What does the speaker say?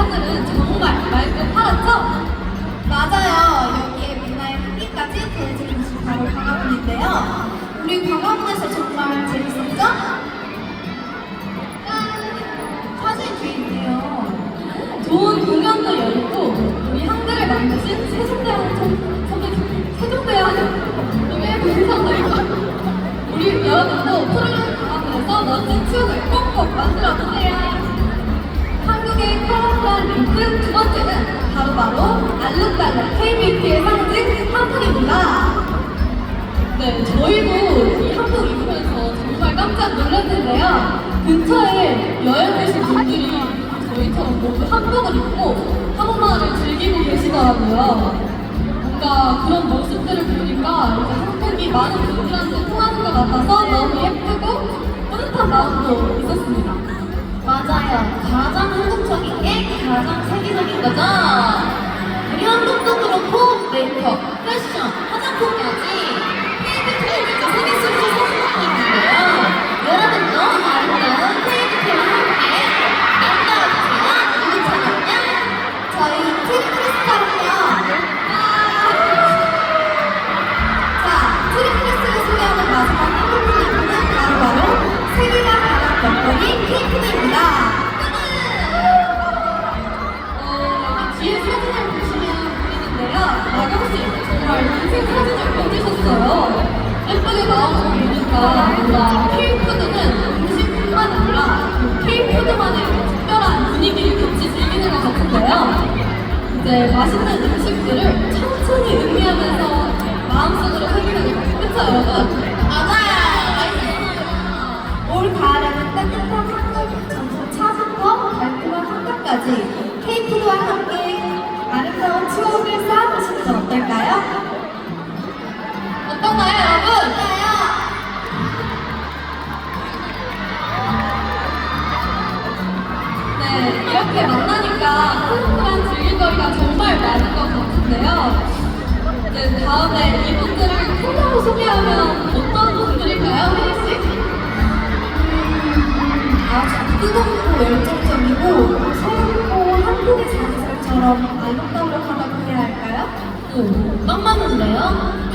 하늘은 정말 맑고 파랗죠? 맞아요. 여기에 향기까지 더해지는 것이 바로 광화문인데요. 우리 광화문에서 정말 재밌었죠? 사진 뒤에 있네요. 좋은 공연도 열리고 우리 한글을 만드신 세종대왕 선- 선배님, 세종대왕 왜 부르셨나요? 우리 여러분도 푸르른 강화문에서 멋진 추억을 꼭꼭 만들어주세요. 한국의 컬 K-뷰티의 상징 한복입니다. 네, 저희도 이 한복 입으면서 정말 깜짝 놀랐는데요. 근처에 여행 오신 분들이 저희처럼 모두 한복을 입고 한옥마을을 즐기고 계시더라고요. 뭔가 그런 모습들을 보니까 이제 한복이 많은 분들한테 통하는 것 같아서 너무 예쁘고 뿌듯한 마음도 있었습니다. 맞아요. 가장 한국적인 게 가장 세계적인 거죠. 뒤에 사진을 보시면 보이는데요. 나경씨, 정말 인생 사진을 보내셨어요. 예쁘게 나오는 거 보니까 뭔가 K푸드는 음식뿐만 아니라 K푸드만의 특별한 분위기를 같이 즐기는 것 같은데요. 이제 맛있는 음식들을 천천히 음미하면서 마음속으로 새기는 거 그쵸 여러분? 맞아요. 올 가을에는 따뜻한 한국 전통 차부터 달콤한 한가까지 케이크와 함께 건 어떨까요? 어떤가요 여러분? 네, 이렇게 만나니까 푸릇푸릇한 즐길거리가 정말 많은 것 같은데요. 네, 다음에 이분들을 코너로 소개하면 어떤 분들일까요, 혜리씨? 아주 뜨겁고 열정적이고 새롭고 한국의 자연스럽처럼 알록달록하다고 오, 딱 맞는데요?